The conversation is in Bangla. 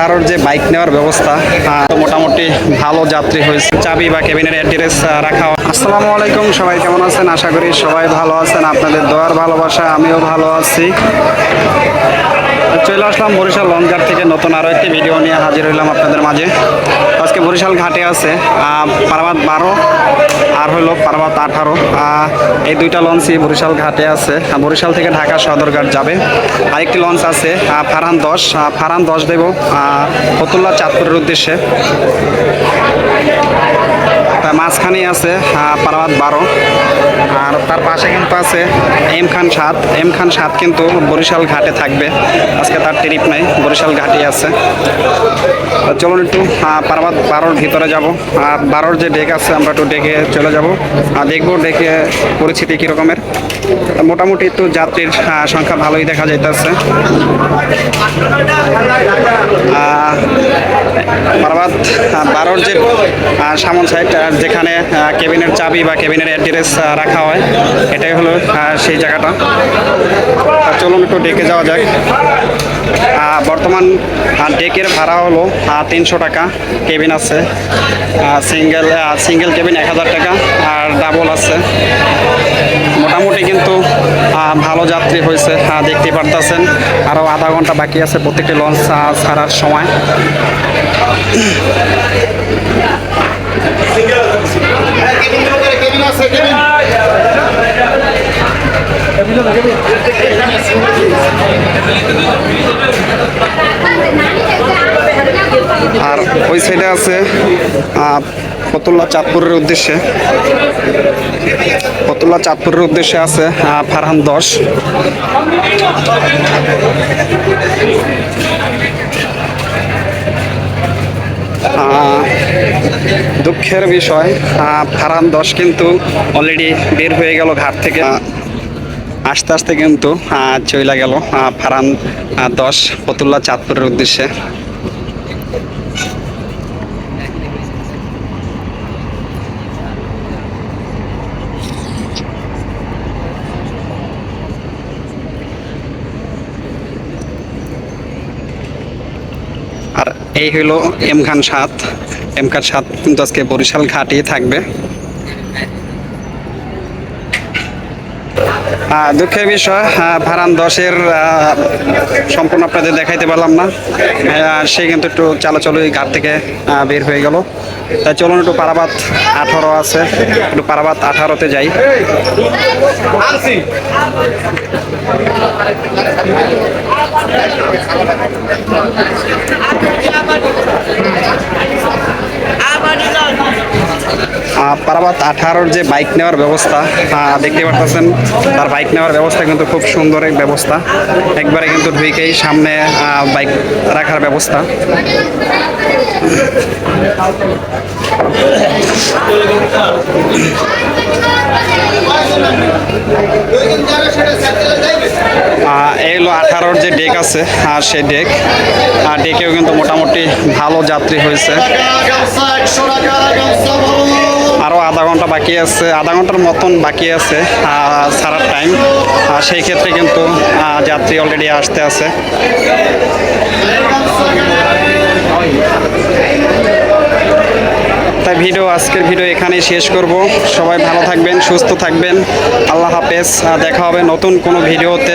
কারোর যে বাইক নেওয়ার ব্যবস্থা মোটামুটি ভালো যাত্রী হয়েছে। চাবি বা কেবিনের অ্যাড্রেস রাখা আসসালামু আলাইকুম, সবাই কেমন আছেন? আশা করি সবাই ভালো আছেন। আপনাদের দোয়ার ভালোবাসা, আমিও ভালো আছি। চলে আসলাম বরিশাল লঞ্চার থেকে নতুন আরও একটি ভিডিও নিয়ে হাজির হইলাম আপনাদের মাঝে। আজকে বরিশাল ঘাটে আছে আহ, পারাবাত বারো আর হলো পারাবাদ আঠারো। এই দুইটা লঞ্চই বরিশাল ঘাটে আছে। বরিশাল থেকে ঢাকা সদরঘাট যাবে। আরেকটি লঞ্চ আছে ফারহান দশ। ফারহান দশ দেব ফতুল্লা চাঁদপুরের উদ্দেশ্যে। তার মাঝখানেই আছে আহ, পারাবাত বারো। আর তার পাশে কিন্তু আছে এম খান সাত। এম খান সাত কিন্তু বরিশাল ঘাটে থাকবে। আজকে তার ট্রিপ নাই বরিশাল ঘাটে আছে। চলুন একটু আহ, পারাবাত বারোর ভিতরে যাব। আর বারোর যে ডেক আছে আমরা একটু ডেকে চলে যাব। আর দেখব ডেকে পরিস্থিতি কী রকমের মোটামুটি একটু যাত্রীর সংখ্যা ভালোই দেখা যাইতেছে। পারাবাত বারোর যে সামন সাইড যেখানে কেবিনের চাবি বা কেবিনের অ্যাড্রেস রাখা হয়, এটাই হলো সেই জায়গাটা। চলুন একটু ডেকে যাওয়া যাক। বর্তমান ডেকের ভাড়া হলো তিনশো টাকা। কেবিন আছে সিঙ্গেল সিঙ্গেল কেবিন এক হাজার টাকা, আর ডাবল আছে ভালো যাত্রী হয়েছে দেখতে পারতেছেন। আরও আধা ঘণ্টা বাকি আছে, প্রত্যেকটি লঞ্চ ছাড়ার সময়। আর ওই সাইডে আছে ফতুল্লা চাঁদপুরের উদ্দেশ্যে। ফতুল্লা চাঁদপুরের উদ্দেশ্যে আছে ফারহান দশ। দুঃখের বিষয় ফারহান দশ কিন্তু অলরেডি বের হয়ে গেল ঘাট থেকে। আস্তে আস্তে কিন্তু চইলা গেল ফারহান দশ ফতুল্লা চাঁদপুরের উদ্দেশ্যে। আর এই হলো এম খান সাত। এম খান সাত কিন্তু আজকে বরিশাল ঘাটেই থাকবে। দুঃখের বিষয় ভাড়ান দশের সম্পূর্ণ আপনাদের দেখাইতে পারলাম না। সে কিন্তু একটু চালাচল ওই ঘাট থেকে বের হয়ে গেল। তাই চলুন একটু পারাবাত আঠারো আছে। একটু পারাবাত আঠারোতে যাই। পারাবাত আঠারোর যে বাইক নেওয়ার ব্যবস্থা দেখতে পারতেছেন, তার বাইক নেওয়ার ব্যবস্থা কিন্তু খুব সুন্দর এক ব্যবস্থা। একবারে কিন্তু ঢুকেই সামনে বাইক রাখার ব্যবস্থা আহ, এই হলো আঠারোর যে ডেক আছে, আর সেই ডেক। আর ডেকেও কিন্তু মোটামুটি ভালো যাত্রী হয়েছে। আরও আধা ঘণ্টা বাকি আছে, আধা ঘণ্টার মতন বাকি আছে ছাড়ার টাইম আর সেই ক্ষেত্রে কিন্তু যাত্রী অলরেডি আসতে আছে। তাই ভিডিও, আজকের ভিডিও এখানেই শেষ করব। সবাই ভালো থাকবেন, সুস্থ থাকবেন। আল্লাহ হাফেজ। দেখা হবে নতুন কোনো ভিডিওতে।